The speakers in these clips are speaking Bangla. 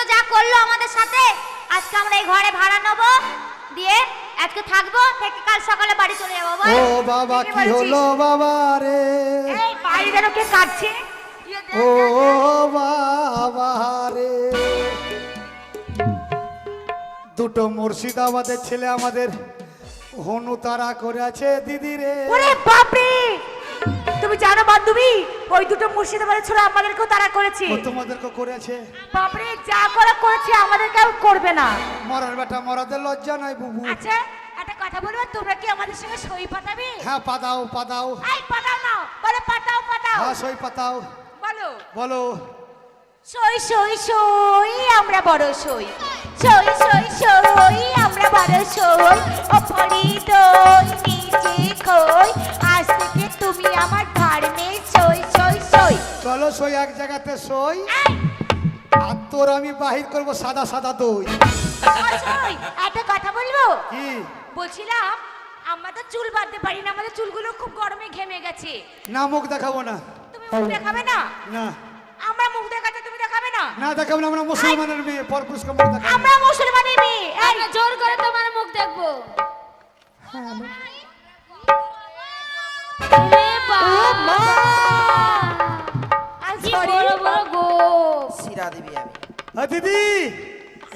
দুটো যা করল আমাদের সাথে আজকে আমরা এই ঘরে ভাড়া নেব দিয়ে আজকে থাকব থেকে কাল সকালে বাড়ি চলে যাব বল। ও বাবা কি হলো বাবা রে? এই বাইরে যেন কে কাটছে। ও বাবা রে। দুটো মুর্শিদাবাদের ছেলে আমাদের হনু তারা করে আছে দিদি রে। ওরে বাপরে! তুমি জানো বান্ধবী ওই দুটো মুর্শিদাবাদের ছোড়া আমাদেরকেও তারা করেছে। তোমাদেরকে করেছে? বাপরে যা করা করেছে আমাদের কেউ করবে না। মরার বেটা মরাদের লজ্জা নাই বুবু। আচ্ছা একটা কথা বলব তোমরা কি আমাদের সঙ্গে সই পাঠাবে হ্যাঁ পাতাও পাতাও। এই পাঠাও না বলে পাঠাও পাঠাও হ্যাঁ সই পাতাও। বলো। বলো। সই সই সই আমরা বড় সই। সই সই সই আমরা বড় সই। ও সই এক জায়গাতে সই। আর তোর আমি বাহির করব সাদা সাদা দই। একটা কথা বলব? কি? বলছিলাম আমরা তো চুল বাঁধতে পারি না আমাদের চুলগুলো খুব গরমে ঘেমে গেছে। না মুখ দেখাবো না। তুমি মুখ দেখাবে না? না। আমরা মুখ দেখাতে তুমি দেখাবে না? না দেখাবো না আমরা মুসলমানের মেয়ে পর পুরুষকে মুখ দেখাবো আমরা মুসলমানের মেয়ে এই, জোর করে তোমার মুখ দেখব। ও দিবি আমি। হ্যাঁ দিদি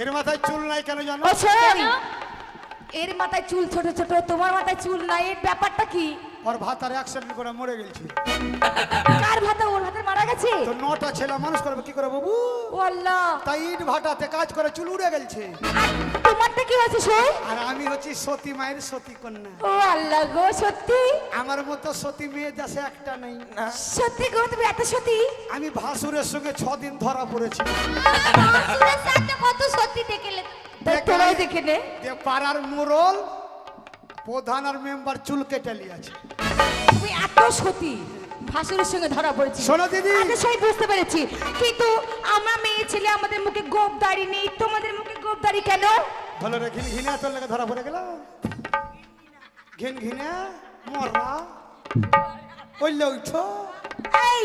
এর মাথায় চুল নাই কেন জানো? এর মাথায় চুল ছোট ছোট তোমার মাথায় চুল নাই এর ব্যাপারটা কি? ওর ভাতার অ্যাক্সিডেন্ট করে মরে গেছে কার ভাতা? ওর ভাতে মারা গেছে? তো নটা ছেলে মানুষ করবে কি করে বাবু? ও আল্লাহ। তাই ইট ভাটাতে কাজ করে চুল উড়ে গেছে তোমারটা কি হয়েছে সই আর আমি হচ্ছি সতী মায়ের সতী কন্যা। ও আল্লাহ গো সত্যি আমার মতো সতী মেয়ে দেশে একটা নেই। সত্যি গো তুমি এত সত্যি আমি ভাসুরের সঙ্গে ছ দিন ধরা পড়েছি। ভাসুরের সাথে কত সত্যি দেখলে তোরাই দেখে নে। পাড়ার মোড়ল প্রধান আর মেম্বার চুল কেটে আছে তুমি এত সত্যি ভাসুরের সঙ্গে ধরা পড়েছি। শোনো দিদি। আচ্ছা সই বুঝতে পেরেছি। কিন্তু আমরা মেয়ে ছেলে আমাদের মুখে গোপ দাড়ি নেই। তোমাদের মুখে গোপ দাড়ি কেন? ভালো রে ঘিন ঘিনা তোর লেগে ধরা পড়ে গেল? ঘিন ঘিনা মরা ওইলে উঠো। এই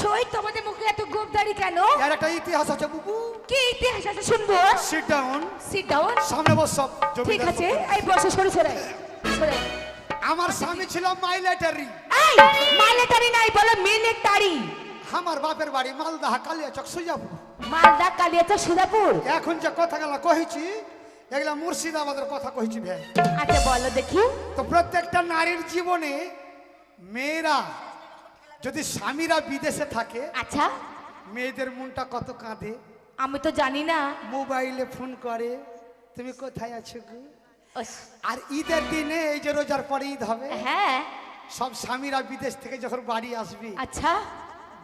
সই তোমাদের মুখে এত গোপ দাড়ি কেন? এর একটা ইতিহাস আছে বুবু। কি ইতিহাস আছে? শুনব। সিট ডাউন সিট ডাউন সামনে বস সব ঠিক আছে। এই বসে সরে সরে সরে আমার স্বামী ছিল মাইলেটারি এই মালেটারি নাই বলো মিলিটারি আমার বাপের বাড়ি মালদাহা কালিয়াচক সুজাপুর। মালদা কালিয়াচক সুদাপুর এখন যে কথা কথাগুলো কহিছি এগুলা মুর্শিদাবাদের কথা কহিছি ভাই আচ্ছা বলো দেখি। তো প্রত্যেকটা নারীর জীবনে মেয়েরা যদি স্বামীরা বিদেশে থাকে আচ্ছা। মেয়েদের মনটা কত কাঁদে। আমি তো জানি না। মোবাইলে ফোন করে তুমি কোথায় আছো গো? আর ঈদের দিনে এই যে রোজার পরে ঈদ হবে হ্যাঁ। সব স্বামীরা বিদেশ থেকে যখন বাড়ি আসবে আচ্ছা।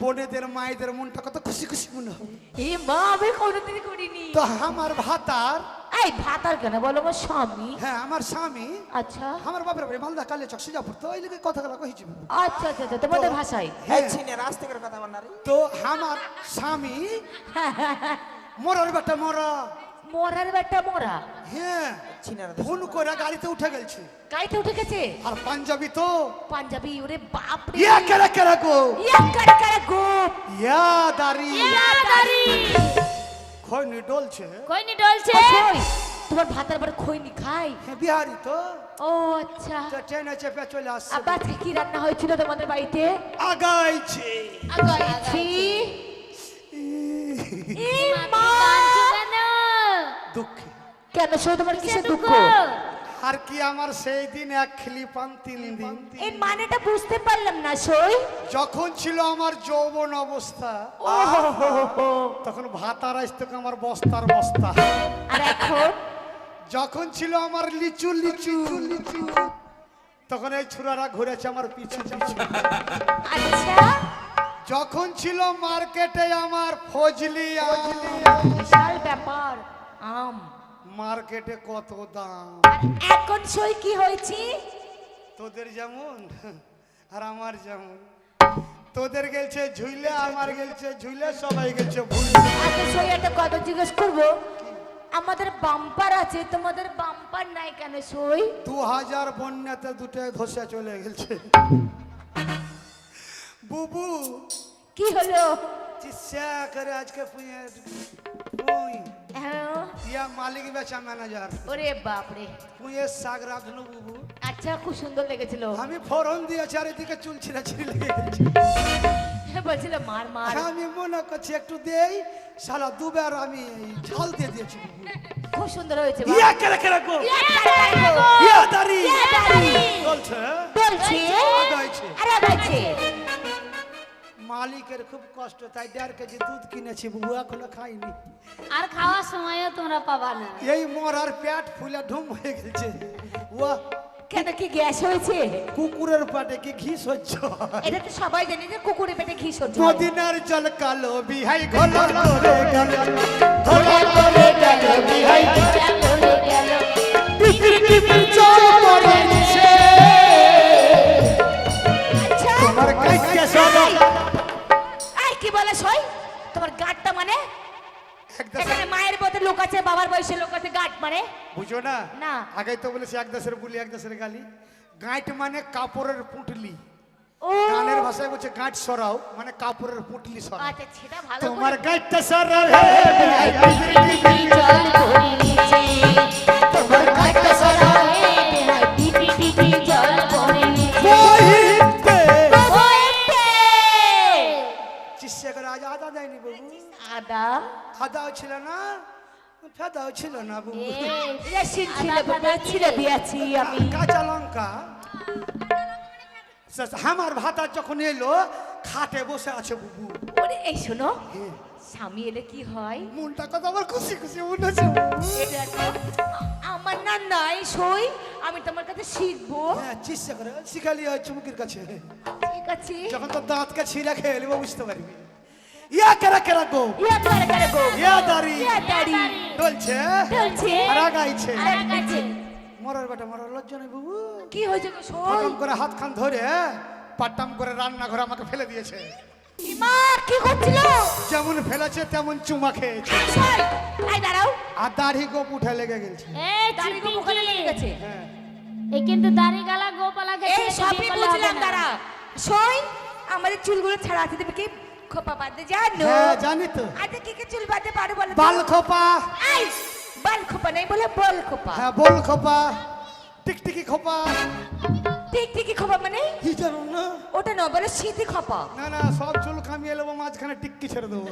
বোনেদের মায়েদের মনটা কত খুশি খুশি মনে হবে। এ মা আমি কোনোদিন করিনি। তো আমার ভাতার এই ভাতার কেন বলো আমার স্বামী? হ্যাঁ আমার স্বামী। আচ্ছা। আমার বাপের বাড়ি মালদা কালে চক সুজাপুর তো এই লিগে কথাগুলো কহিছি আচ্ছা আচ্ছা আচ্ছা, তোমাদের ভাষায়। এই ছিনে রাস্তা করে কথা বল তো আমার স্বামী মরার বেটা মরা। মরার বেটা মরা। হ্যাঁ ছিনার ফোন করে গাড়িতে উঠে গেছে গাড়িতে উঠে গেছে? আর পাঞ্জাবি তো। পাঞ্জাবি ওরে বাপ রে ইয়া কেরা কেরা গো? ইয়া কারে কারে গোপ ইয়া দাড়ি। ইয়া দাড়ি। খৈনি ডলছে। কইনি ডলছে। কই তোমার ভাতার বাড়ি খইনি খাই? হ্যাঁ বিহারি তো। ও আচ্ছা। তো ট্রেনে চেপে চলে আসছে। আব্বা কি রান্না হয়েছিল তোমাদের বাড়িতে? আগাইছে। আগাইছি। এ মা দুঃখে। কেন? সে তোমার কিসের দুঃখ? আর কি আমার সেই দিন এক খিলি পান তিন দিন। এর মানেটা বুঝতে পারলাম না সই। যখন ছিল আমার যৌবন অবস্থা। তখন ভাতার আসতো আমার বস্তার বস্তা। আর এখন? যখন ছিল আমার লিচু লিচু। লিচু তখন এই ছুরারা ঘুরেছে আমার পিছু পিছু। আচ্ছা। যখন ছিল মার্কেটে আমার ফজলি বিশাল ব্যাপার। আম। মার্কেটে কত দাম? এখন সই কি হয়েছে? তোদের যেমন আর আমার যেমন। তোদের গেলছে ঝুইলে আমার গেলছে ঝুইলে সবাই গেছে ভুলে। আচ্ছা সই একটা কথা জিজ্ঞেস করব? আমাদের বাম্পার আছে তোমাদের বাম্পার নাই কেন সই? দু হাজার বন্যাতে দুটো ধসে চলে গেছে বুবু কি হলো? চিৎসা করে আজকে পুঁয়ে হ্যাঁ। ইয়া মালিক বেচা ম্যানেজার ওরে বাপরে পুঁয়ে শাক রাধনু বুবু আচ্ছা খুব সুন্দর লেগেছিল আমি ফোরন দিয়েছি আর এদিকে চুল ছিঁড়া ছিঁড়ি লেগে গেছে বলছিল মার মার আমি মনে করছি একটু দেই সালা দুবার আমি ঝাল দিয়ে দিয়েছি খুব সুন্দর হয়েছে। ইয়া করে করে গো ইয়া দাঁড়ি চলছে বলছে আদা হয়েছে। আরে বলছে মালিকের খুব কষ্ট তাই দেড় কেজি দুধ কিনেছি বুবু এখনও খাইনি আর খাওয়ার সময়ও তোমরা পাবা না এই মরার পেট ফুলে ঢুম হয়ে গেছে ওয়া কেন কি গ্যাস হয়েছে কুকুরের পাটে কি ঘি সহ্য এটা তো সবাই জানে যে কুকুরে পেটে ঘি সহ্য হয়। মদিনার জল কালো বিহাই ঘোলা গেল ঘোলা গেল বিহাই ঘোলা গেল পড়ে মানে? এখানে মায়ের বয়সে লোক আছে বাবার বয়সে লোক আছে গাঁট মানে? বুঝো না? না। আগে তো বলেছি এক দেশের বুলি এক দেশের গালি। গাঁট মানে কাপড়ের পুঁটলি। গানের ভাষায় বলছে গাঁট সরাও মানে কাপড়ের পুটলি সরাও। আচ্ছা সেটা ভালো তোমার গাঁটটা সরাও আদা আদাও ছিল না ফেদাও ছিল না বাবু এটা ছিল বাবা ছিল দিয়েছি আমি কাঁচা লঙ্কা আমার ভাতা যখন এলো খাটে বসে আছে বুবু ওরে এই শোনো স্বামী এলে কি হয় মনটা কত আমার খুশি খুশি মনে হচ্ছে এটা আমার না নাই সই আমি তোমার কাছে শিখব হ্যাঁ করে শিখালি হয় চুমুকির কাছে ঠিক আছে যখন তো দাঁতকে ছিঁড়া খেয়ে নেব বুঝতে পারবি ইয়া কেরা কেরা গো ইয়া করে করে গো ইয়া দাড়ি ইয়া দাড়ি ডলছে চলছে আর আগাইছে আর গাছে মরার বেটা মরার লজ্জা নেই বাবু কি হয়েছে গো সই প্রথম করে হাত খান ধরে পাট্টাম করে রান্নাঘরে আমাকে ফেলে দিয়েছে মা কি করছিল যেমন ফেলেছে তেমন চুমা খেয়েছে আই দাঁড়াও আর দাড়ি গোপ উঠে লেগে গেছে এই দাড়ি গো মুখে লেগে গেছে হ্যাঁ এই কিন্তু দাড়ি গালা গোপালাকে এই সবই বুঝলাম দাঁড়া সই আমাদের চুলগুলো ছাড়া আছে তুমি কি খোপা বাঁধে জানো? হ্যাঁ জানি তো। আচ্ছা কি কি চুল বাঁধতে পারো বলো? বাল খোপা আই বাল খোপা নেই বলে বল খোপা হ্যাঁ বল খোপা টিকটিকি খোপা। ঠিক ঠিকই খোপা মানে? কি জানো না? ওটা ন বলে শীতি খোপা। না না সব চুল কামিয়ে নেব মাঝখানে টিক্কি ছেড়ে দেবো।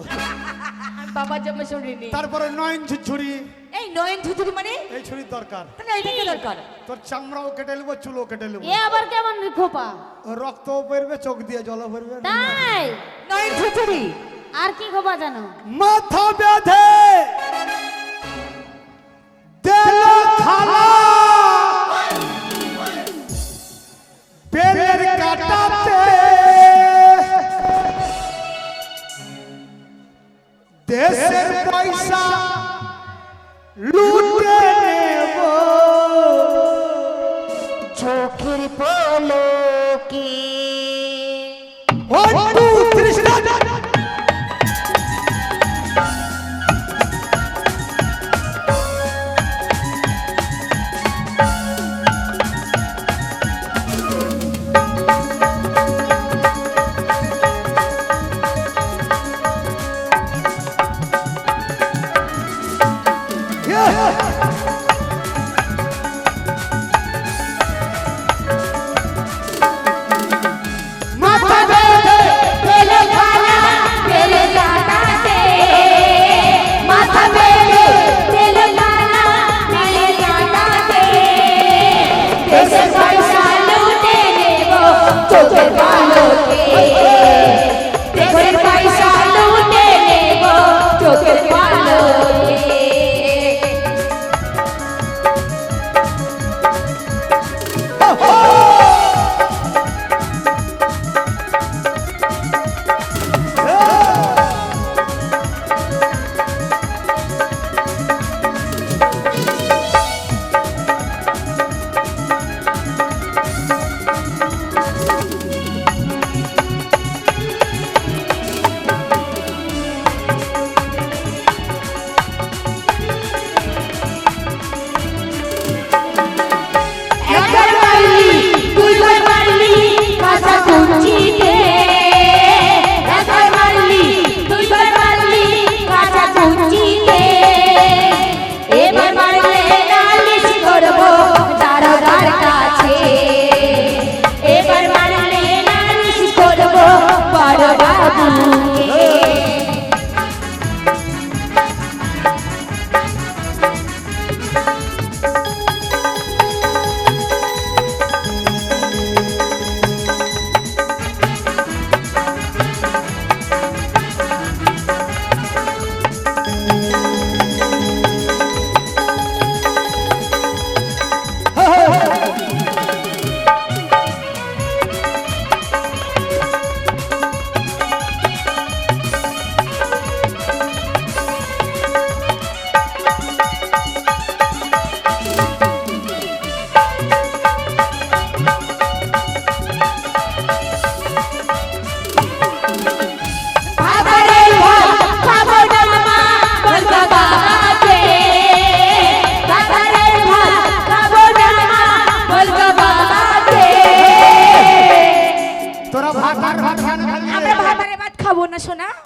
বাবা জমে শুনিনি। তারপরে নয়ন ঝুড়ি এই নয়ন ধুতুরি মানে? এই ছুরির দরকার। তাহলে এইটা কি দরকার? তোর চামড়াও কেটে নেব চুলও কেটে নেব। এ আবার কেমন খোপা? রক্তও বেরবে চোখ দিয়ে জলও বেরবে তাই? নয়ন ধুতুরি আর কি খোপা জানো? মাথা বেঁধে! পয়সা লুটে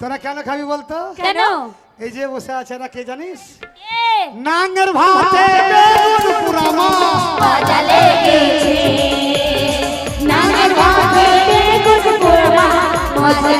তোরা কেন খাবি বলতো? কেন? এই যে বসে আছে না কে জানিস? নাঙ্গের ভাতে বেগুন পুরা মাছ মজা লেগেছে ভাতে বেগুন পোড়া মজা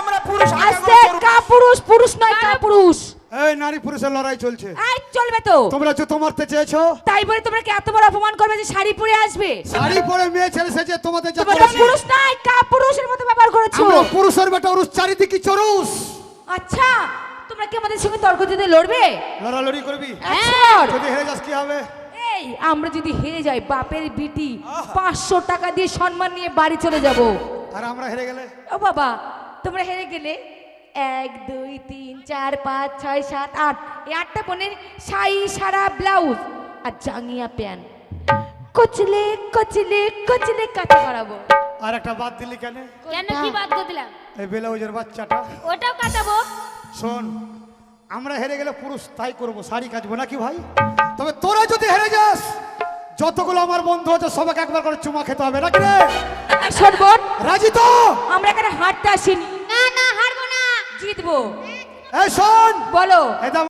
আমরা পুরুষ আস্তে কাপুরুষ পুরুষ নয় কাপুরুষ। এই নারী পুরুষের লড়াই চলছে। এই চলবে তো। তোমরা জুতো মারতে চেয়েছো? তাই বলে তোমরা কি এত বড় অপমান করবে যে শাড়ি পরে আসবে? শাড়ি পরে মেয়ে ছেলে সেজে তোমাদের যা তোমরা পুরুষ নয় কাপুরুষের মতো ব্যবহার করেছ। আমরা পুরুষের বেটা ওরুস চারিদিকে চরুস আচ্ছা তোমরা কি আমাদের সঙ্গে তর্ক দিতে লড়বে? লড়ালড়ি করবি? হ্যাঁ। যদি হেরে যাস কি হবে? এই আমরা যদি হেরে যাই বাপের বিটি পাঁচশো টাকা দিয়ে সম্মান নিয়ে বাড়ি চলে যাব। আর আমরা হেরে গেলে? ও বাবা তোমরা হেরে গেলে এক দুই তিন চার পাঁচ ছয় সাত আট। এই আটটা বোনের শাড়ি সারা ব্লাউজ আর জাঙ্গিয়া প্যান্ট। কচলে কচলে কচলে কাটা করাবো আর একটা বাদ দিলি কেন? কেন কি বাদ করে দিলাম? এই ব্লাউজের বাচ্চাটা। ওটাও কাটাবো? শোন আমরা হেরে গেলে পুরুষ তাই করব শাড়ি কাটবো নাকি ভাই? তবে তোরা যদি হেরে যাস যতগুলো আমার বন্ধু আছে সবাইকে একবার করে চুমা খেতে হবে নাকি রে? শোন বোন রাজি তো? আমরা এখানে হাঁটতে আসিনি। না না হারবো না। জিতবো। এই শোন! বলো। এটা